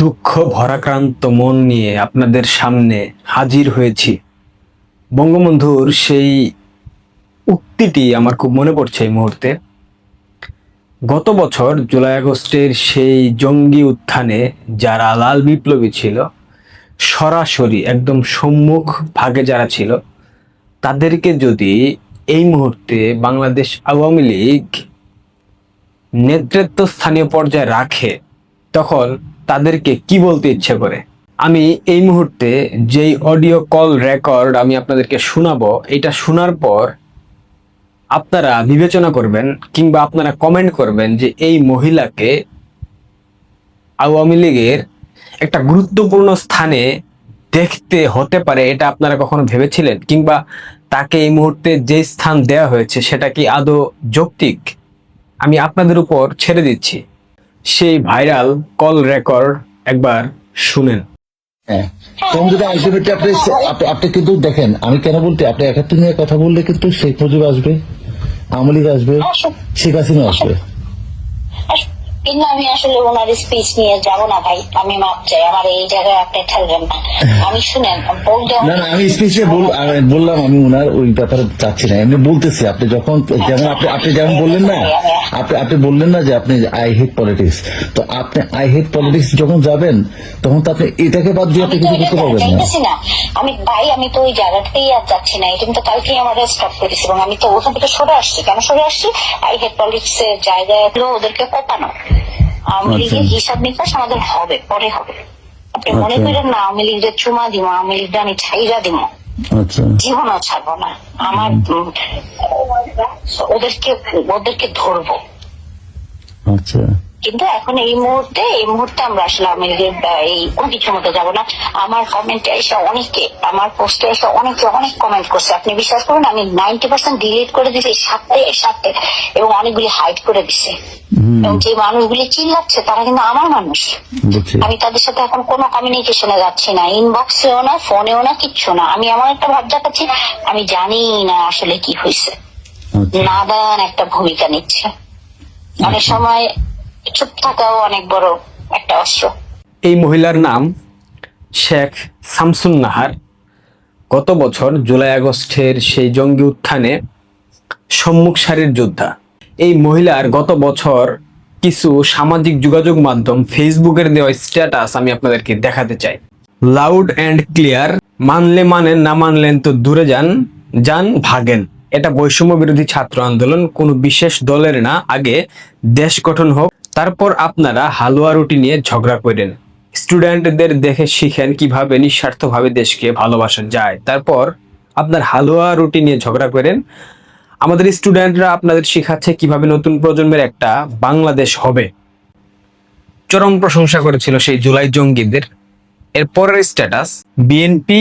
দুঃখ, ভরাক্রান্ত মন নিয়ে আপনাদের সামনে হাজির হয়েছি। বঙ্গবন্ধুর সেই উক্তিটি আমার খুব মনে পড়ছে এই মুহূর্তে। গত বছর জুলাই আগস্টের সেই জঙ্গি উত্থানে যারা লাল বিপ্লবী ছিল, সরাসরি একদম সম্মুখ ভাগে যারা ছিল, তাদেরকে যদি এই মুহূর্তে বাংলাদেশ আওয়ামী লীগ নেতৃত্ব স্থানীয় পর্যায়ে রাখে, তখন তাদেরকে কি বলতে ইচ্ছে করে? আমি এই মুহূর্তে যেই অডিও কল রেকর্ড আমি আপনাদেরকে শোনাবো, এটা শোনার পর আপনারা বিবেচনা করবেন কিংবা আপনারা কমেন্ট করবেন যে এই মহিলাকে আওয়ামী লীগের একটা গুরুত্বপূর্ণ স্থানে দেখতে হতে পারে, এটা আপনারা কখনো ভেবেছিলেন? কিংবা তাকে এই মুহূর্তে যে স্থান দেওয়া হয়েছে, সেটা কি আদৌ যৌক্তিক? আমি আপনাদের উপর ছেড়ে দিচ্ছি। সেই ভাইরাল কল রেকর্ড একবার শুনেন। হ্যাঁ। তখন যদি আলটিমেটলি আপনি আপনি- আপনি কিন্তু দেখেন আমি কেন বলতে আপনি একাত্তর নিয়ে কথা বললে কিন্তু শেখ মুজিব আসবে আওয়ামী লীগ আসবে শেখ হাসিনা আসবে। কিন্তু আমি আসলে ওনার স্পিচ নিয়ে যাব না ভাই। আমি মাপ চাই। আমার এই জায়গায় আপনি ঠেলবেন না। আমি শুনেন না না আমি স্পিচে বললাম আমি ওনার ওই ব্যাপারে চাচ্ছি না। এমনি বলতেছি আপনি যখন যেমন আপনি আপনি যেমন বললেন না আপনি আপনি বললেন না যে আপনি আই হেট পলিটিক্স তো আপনি আই হেট পলিটিক্স যখন যাবেন তখন তো আপনি এটাকে বাদ দিয়ে আপনি কিছু করতে পারবেন না। আমি ভাই আমি তো ওই জায়গাটাতেই আর যাচ্ছি না। এটা কিন্তু কালকেই আমার স্টপ করেছি। এবং আমি তো ওখান থেকে সরে আসছি। কেন সরে আসছি? আই হেড পলিটিক্স এর জায়গায় ওদেরকে কোপানো। আওয়ামী আচ্ছা। লীগের হিসাব নিকাশ আমাদের হবে পরে হবে। আপনি মনে আচ্ছা। করেন না আওয়ামী লীগের চুমা দিব আওয়ামী লীগটা আমি ছাইরা দিব? আচ্ছা। জীবনও ছাড়বো না। আমার ওদেরকে ওদেরকে ধরবো। আচ্ছা। কিন্তু এখন এই মুহূর্তে এই মুহূর্তে আমরা আসলে আমি এই কোন কিছুর মধ্যে যাব না। আমার কমেন্টে এসে অনেকে আমার পোস্টে এসে অনেকে অনেক কমেন্ট করছে। আপনি বিশ্বাস করুন আমি নাইনটি পার্সেন্ট ডিলিট করে দিয়েছি সাথে সাথে এবং অনেকগুলি হাইড করে দিছে এবং যে মানুষগুলি চিল্লাচ্ছে তারা কিন্তু আমার মানুষ। আমি তাদের সাথে এখন কোনো কমিউনিকেশনে যাচ্ছি না। ইনবক্সেও না ফোনেও না কিচ্ছু না। আমি এমন একটা ভাব দেখাচ্ছি আমি জানি না আসলে কি হয়েছে। আচ্ছা। নাদান একটা ভূমিকা নিচ্ছে। অনেক সময় চুপ থাকাও অনেক বড় একটা অস্ত্র। এই মহিলার নাম শেখ শামসুন নাহার। গত বছর জুলাই আগস্টের সেই জঙ্গি উত্থানে সম্মুখ সারির যোদ্ধা। এই মহিলার গত বছর কিছু সামাজিক যোগাযোগ মাধ্যম ফেসবুকের দেওয়া স্ট্যাটাস আমি আপনাদেরকে দেখাতে চাই। লাউড অ্যান্ড ক্লিয়ার মানলে মানেন, না মানলেন তো দূরে যান যান ভাগেন। এটা বৈষম্য বিরোধী ছাত্র আন্দোলন, কোনো বিশেষ দলের না। আগে দেশ গঠন হোক তারপর আপনারা হালুয়া রুটি নিয়ে ঝগড়া করেন। স্টুডেন্টদের দেখে শিখেন কীভাবে নিঃস্বার্থভাবে দেশকে ভালোবাসা যায়। তারপর আপনার হালুয়া রুটি নিয়ে ঝগড়া করেন। আমাদের স্টুডেন্টরা আপনাদের শেখাচ্ছে কীভাবে নতুন প্রজন্মের একটা বাংলাদেশ হবে। চরম প্রশংসা করেছিল সেই জুলাই জঙ্গিদের। এর পরের স্ট্যাটাস বিএনপি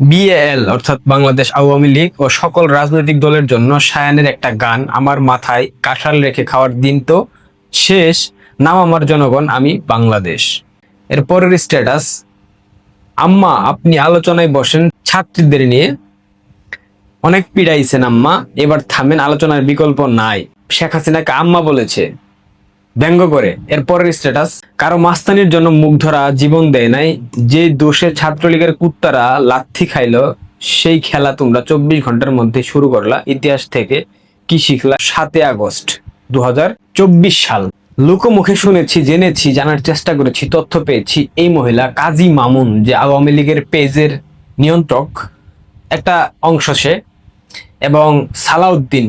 বিএল অর্থাৎ বাংলাদেশ আওয়ামী লীগ ও সকল রাজনৈতিক দলের জন্য সায়ানের একটা গান আমার মাথায় কাঁঠাল রেখে খাওয়ার দিন তো। শেষ, নাম আমার জনগণ, আমি বাংলাদেশ। এর পরের স্ট্যাটাস আম্মা, আপনি আলোচনায় বসেন ছাত্রীদের নিয়ে। অনেক পিড়াইছেন আম্মা, এবার থামেন, আলোচনার বিকল্প নাই। শেখ হাসিনাকে আম্মা বলেছে। ব্যঙ্গ করে। এর পরের স্ট্যাটাস কারও মাস্তানির জন্য মুখ ধরা, জীবন দেয় নাই। যে দোষে ছাত্রলীগের কুত্তারা লাথি খাইলো, সেই খেলা তোমরা চব্বিশ ঘণ্টার মধ্যে শুরু করলা। ইতিহাস থেকে কি শিখলা? সাতই আগস্ট। দু হাজার চব্বিশ সাল। লোকমুখে শুনেছি, জেনেছি, জানার চেষ্টা করেছি, তথ্য পেয়েছি এই মহিলা কাজী মামুন, যে আওয়ামী লীগের পেজের নিয়ন্ত্রক, একটা অংশ সে, এবং সালাউদ্দিন,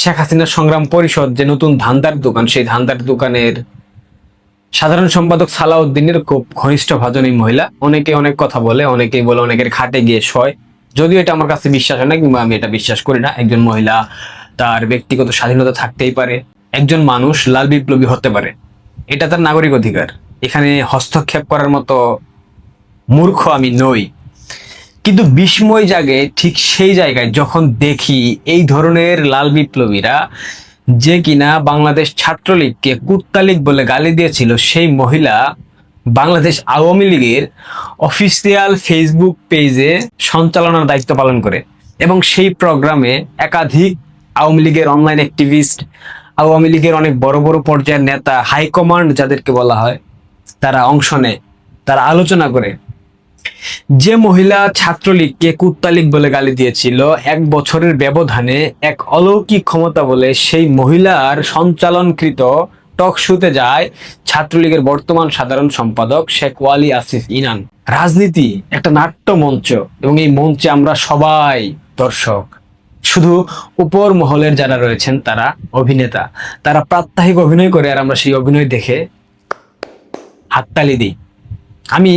শেখ হাসিনা সংগ্রাম পরিষদ, যে নতুন ধান্দার দোকান, সেই ধান্দার দোকানের সাধারণ সম্পাদক সালাউদ্দিনের খুব ঘনিষ্ঠ ভাজন এই মহিলা। অনেকে অনেক কথা বলে, অনেকেই বলে অনেকের খাটে গিয়ে শয়। যদিও এটা আমার কাছে বিশ্বাস হয় না, কিংবা আমি এটা বিশ্বাস করি না। একজন মহিলা তার ব্যক্তিগত স্বাধীনতা থাকতেই পারে। একজন মানুষ লাল বিপ্লবী হতে পারে। এটা তার নাগরিক অধিকার। এখানে হস্তক্ষেপ করার মতো মূর্খ আমি নই। কিন্তু বিস্ময় জাগে ঠিক সেই জায়গায় যখন দেখি এই ধরনের লাল বিপ্লবীরা যে কিনা বাংলাদেশ ছাত্রলীগকে কুত্তালীগ বলে গালি দিয়েছিল সেই মহিলা বাংলাদেশ আওয়ামী লীগের অফিসিয়াল ফেসবুক পেজে সঞ্চালনার দায়িত্ব পালন করে এবং সেই প্রোগ্রামে একাধিক আওয়ামী লীগের অনলাইন অ্যাক্টিভিস্ট আওয়ামী লীগের অনেক বড় বড় পর্যায়ের নেতা হাইকমান্ড যাদেরকে বলা হয়, তারা অংশ নেয়, তারা আলোচনা করে। যে মহিলা ছাত্রলীগকে কুত্তালিক বলে গালি দিয়েছিল, এক বছরের ব্যবধানে এক অলৌকিক ক্ষমতা বলে সেই মহিলার সঞ্চালনকৃত টক শুতে যায় ছাত্রলীগের বর্তমান সাধারণ সম্পাদক শেখ ওয়ালি আসিফ ইনান। রাজনীতি একটা নাট্য মঞ্চ এবং এই মঞ্চে আমরা সবাই দর্শক। শুধু উপর মহলের যারা রয়েছেন, তারা অভিনেতা। তারা প্রাত্যহিক অভিনয় করে আর আমরা সেই অভিনয় দেখে হাততালি দিই। আমি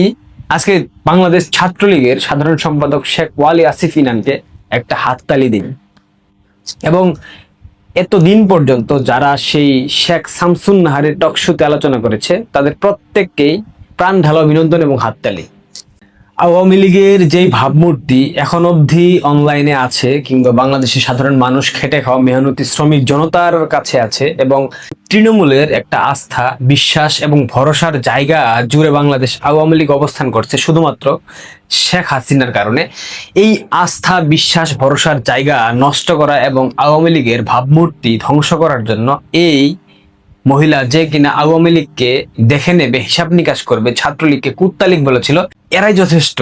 আজকে বাংলাদেশ ছাত্রলীগের সাধারণ সম্পাদক শেখ ওয়ালি আসিফ ইনানকে একটা হাততালি দিন এবং এত দিন পর্যন্ত যারা সেই শেখ শামসুন নাহারের টকশোতে আলোচনা করেছে, তাদের প্রত্যেককেই প্রাণ ঢালা অভিনন্দন এবং হাততালি আওয়ামী লীগের যেই ভাবমূর্তি এখন অবধি অনলাইনে আছে কিংবা বাংলাদেশের সাধারণ মানুষ খেটে খাওয়া মেহনতি শ্রমিক জনতার কাছে আছে এবং তৃণমূলের একটা আস্থা, বিশ্বাস এবং ভরসার জায়গা জুড়ে বাংলাদেশ আওয়ামী লীগ অবস্থান করছে শুধুমাত্র শেখ হাসিনার কারণে। এই আস্থা, বিশ্বাস, ভরসার জায়গা নষ্ট করা এবং আওয়ামী লীগের ভাবমূর্তি ধ্বংস করার জন্য এই মহিলা যে কিনা আওয়ামী লীগকে দেখে নেবে, হিসাব নিকাশ করবে, ছাত্রলীগকে কুত্তালিগ বলেছিল, এরাই যথেষ্ট।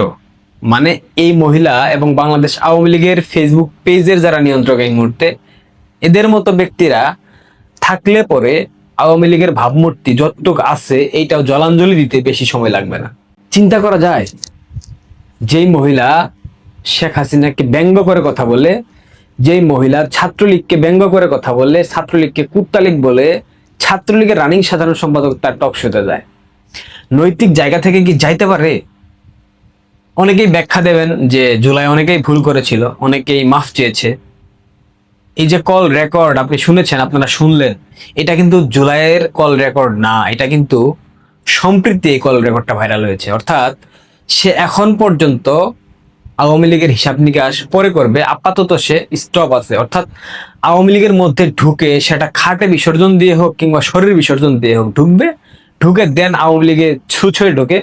মানে এই মহিলা এবং বাংলাদেশ আওয়ামী লীগের ফেসবুক পেজের যারা নিয়ন্ত্রক এই মুহূর্তে, এদের মতো ব্যক্তিরা থাকলে পরে আওয়ামী লীগের ভাবমূর্তি যতটুক আছে, এইটাও জলাঞ্জলি দিতে বেশি সময় লাগবে না। চিন্তা করা যায় যেই মহিলা শেখ হাসিনাকে ব্যঙ্গ করে কথা বলে, যেই মহিলা ছাত্রলীগকে ব্যঙ্গ করে কথা বলে, ছাত্রলীগকে কুত্তালিগ বলে ছাত্রলীগের রানিং সাধারণ সম্পাদক তার টক শোতে যায়। নৈতিক জায়গা থেকে কি যাইতে পারে? অনেকেই ব্যাখ্যা দেবেন যে জুলাই অনেকেই ভুল করেছিল, অনেকেই মাফ চেয়েছে। এই যে কল রেকর্ড আপনি শুনেছেন, আপনারা শুনলেন, এটা কিন্তু জুলাইয়ের কল রেকর্ড না, এটা কিন্তু সম্প্রীতি এই কল রেকর্ডটা ভাইরাল হয়েছে। অর্থাৎ সে এখন পর্যন্ত আওয়ামী লীগের হিসাব নিকাশ পরে করবে, আপাতত সে স্টপ আছে। অর্থাৎ আওয়ামী লীগের মধ্যে ঢুকে সেটা খাটে বিসর্জন দিয়ে হোক কিংবা শরীর বিসর্জন দিয়ে হোক ঢুকবে, ঢুকে দেন আওয়ামী লীগে ছুঁছয়ে ঢুকে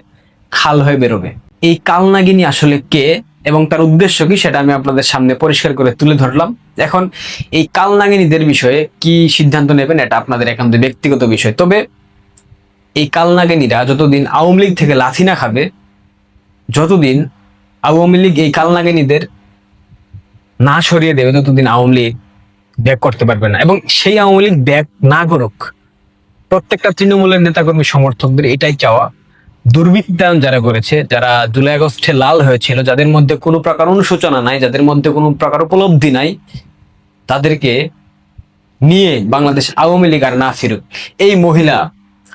খাল হয়ে বেরোবে। এই কালনাগিনী আসলে কে এবং তার উদ্দেশ্য কি সেটা আমি আপনাদের সামনে পরিষ্কার করে তুলে ধরলাম। এখন এই কালনাগিনীদের বিষয়ে কি সিদ্ধান্ত নেবেন এটা আপনাদের একান্ত ব্যক্তিগত বিষয়। তবে এই কালনাগিনীরা যতদিন আওয়ামী লীগ থেকে লাথি না খাবে, যতদিন আওয়ামী লীগ এই কালনাগিনীদের না সরিয়ে দেবে ততদিন আওয়ামী লীগ ব্যাক করতে পারবে না। এবং সেই আওয়ামী লীগ ব্যাক না করুক, প্রত্যেকটা তৃণমূলের নেতাকর্মী সমর্থকদের এটাই চাওয়া। দুর্বৃত্তায়ন যারা করেছে, যারা জুলাই আগস্টে লাল হয়েছিল, যাদের মধ্যে কোনো প্রকার অনুশোচনা নাই, যাদের মধ্যে কোনো প্রকার উপলব্ধি নাই, তাদেরকে নিয়ে বাংলাদেশ আওয়ামী লীগ আর না ফিরুক। এই মহিলা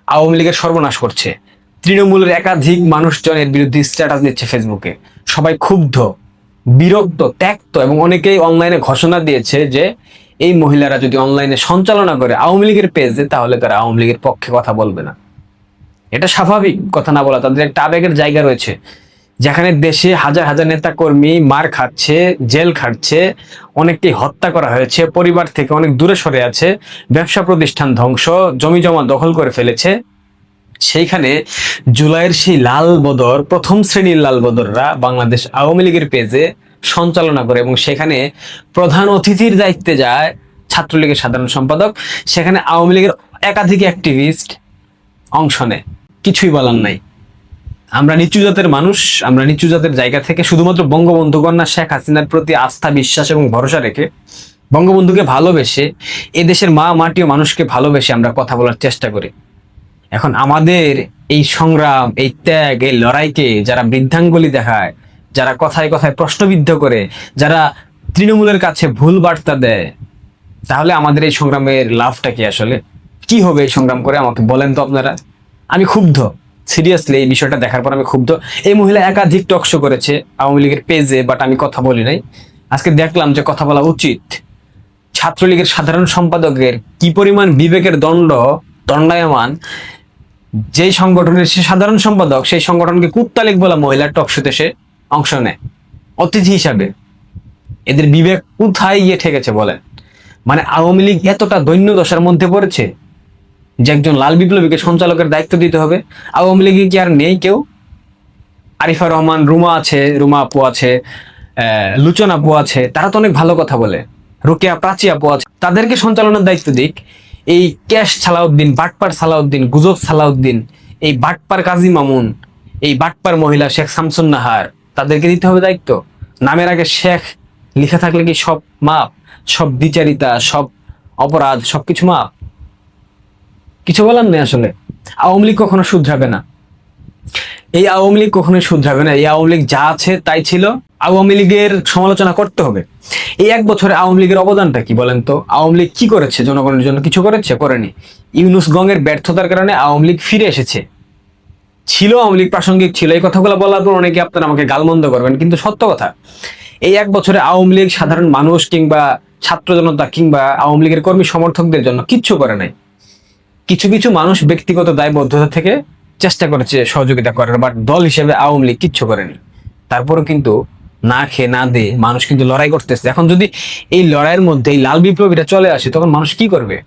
আওয়ামী লীগের সর্বনাশ করছে। তৃণমূলের একাধিক মানুষজনের বিরুদ্ধে স্ট্যাটাস দিচ্ছে ফেসবুকে। সবাই ক্ষুব্ধ, বিরক্ত, ত্যক্ত এবং অনেকেই অনলাইনে ঘোষণা দিয়েছে যে এই মহিলারা যদি অনলাইনে সঞ্চালনা করে আওয়ামী লীগের পেজে তাহলে তারা আওয়ামী লীগের পক্ষে কথা বলবে না। এটা স্বাভাবিক কথা না বলা, তাদের একটা আবেগের জায়গা রয়েছে। যেখানে দেশে হাজার হাজার নেতা কর্মী মার খাচ্ছে, জেল খাচ্ছে অনেককে হত্যা করা হয়েছে, পরিবার থেকে অনেক দূরে সরে আছে, ব্যবসা প্রতিষ্ঠান ধ্বংস, জমি জমা দখল করে ফেলেছে। সেইখানে জুলাইয়ের সেই লাল বদর, প্রথম শ্রেণির লাল বদররা বাংলাদেশ আওয়ামী লীগের পেজে সঞ্চালনা করে এবং সেখানে প্রধান অতিথির দায়িত্বে যায় ছাত্রলীগের সাধারণ সম্পাদক। সেখানে আওয়ামী লীগের একাধিক অ্যাক্টিভিস্ট অংশ নেয়। কিছুই বলার নাই। আমরা নিচু জাতের মানুষ, আমরা নিচু জাতের জায়গা থেকে শুধুমাত্র বঙ্গবন্ধু কন্যা শেখ হাসিনার প্রতি আস্থা, বিশ্বাস এবং ভরসা রেখে বঙ্গবন্ধুকে ভালোবেসে এদেশের মা মাটি ও মানুষকে ভালোবেসে আমরা কথা বলার চেষ্টা করি। এখন আমাদের এই সংগ্রাম, এই ত্যাগ, এই লড়াইকে যারা বৃদ্ধাঙ্গুলি দেখায়, যারা কথায় কথায় প্রশ্নবিদ্ধ করে, যারা তৃণমূলের কাছে ভুল বার্তা দেয়, তাহলে আমাদের এই সংগ্রামের লাভটা কি আসলে? কি হবে এই সংগ্রাম করে আমাকে বলেন তো আপনারা? আমি ক্ষুব্ধ। সিরিয়াসলি এই বিষয়টা দেখার পর আমি ক্ষুব্ধ। এই মহিলা একাধিক টকশো করেছে আওয়ামী লীগের পেজে বাট আমি কথা বলি নাই। আজকে দেখলাম যে কথা বলা উচিত। ছাত্রলীগের সাধারণ সম্পাদকের কি পরিমাণ বিবেকের দণ্ড, দণ্ডায়মান যেই সংগঠনের সে সাধারণ সম্পাদক, সেই সংগঠনকে কুত্তালিক বলা মহিলার টকশোতে সে অংশ নেয়। অতিথি হিসাবে এদের বিবেক কোথায় গিয়ে ঠেকেছে বলেন? মানে আওয়ামী লীগ এতটা দৈন্য দশার মধ্যে পড়েছে যে একজন লাল বিপ্লবীকে সঞ্চালকের দায়িত্ব দিতে হবে। আওয়ামী লীগে কি আর নেই কেউ? আরিফা রহমান, রুমা আছে, রুমা আপু আছে লুচন আপু আছে, তারা তো অনেক ভালো কথা বলে। রোকেয়া প্রাচী আপু আছে, তাদেরকে সঞ্চালনের দায়িত্ব দিক। এই ক্যাশ সালাউদ্দিন, বাটপার সালাউদ্দিন, গুজব সালাউদ্দিন, এই বাটপার কাজী মামুন, এই বাটপার মহিলা শেখ শামসুন নাহার তাদেরকে দিতে হবে দায়িত্ব? নামের আগে শেখ, লিখা থাকলে কি সব মাপ, সব বিচারিতা, সব অপরাধ, সবকিছু মাপ? কিছু বলার নেই আসলে। আওয়ামী লীগ কখনো শুধরাবে না। এই আওয়ামী লীগ কখনোই শুধরাবে না। এই আওয়ামী লীগ যা আছে তাই ছিল। আওয়ামী লীগের সমালোচনা করতে হবে। এই এক বছরে আওয়ামী লীগের অবদানটা কি বলেন তো? আওয়ামী লীগ কি করেছে? জনগণের জন্য কিছু করেছে? করেনি। ইউনুস গঙ্গের ব্যর্থতার কারণে আওয়ামী লীগ ফিরে এসেছে। ছিল আওয়ামী লীগ প্রাসঙ্গিক, ছিল এই কথাগুলো বলার পর অনেকে আপনারা আমাকে গালমন্দ করবেন, কিন্তু সত্য কথা, এই এক বছরে আওয়ামী লীগ সাধারণ মানুষ কিংবা ছাত্র জনতা কিংবা আওয়ামী লীগের কর্মী সমর্থকদের জন্য কিচ্ছু করে নাই। কিছু কিছু মানুষ ব্যক্তিগত দায়বদ্ধতা থেকে চেষ্টা করেছে সহযোগিতা করার বাট দল হিসেবে আওয়ামী লীগ কিচ্ছু করেনি। তারপরেও কিন্তু না খেয়ে না দিয়ে মানুষ কিন্তু লড়াই করতেছে। এখন যদি এই লড়াইয়ের মধ্যে এই লাল বিপ্লবীরা চলে আসে, তখন মানুষ কি করবে?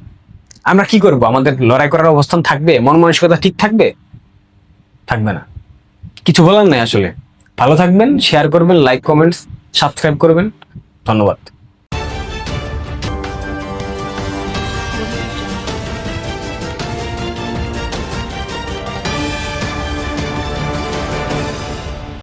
আমরা কি করব? আমাদের লড়াই করার অবস্থান থাকবে? মন মানসিকতা ঠিক থাকবে? থাকবে না। কিছু বলার নাই আসলে। ভালো থাকবেন শেয়ার করবেন লাইক কমেন্টস সাবস্ক্রাইব করবেন। ধন্যবাদ।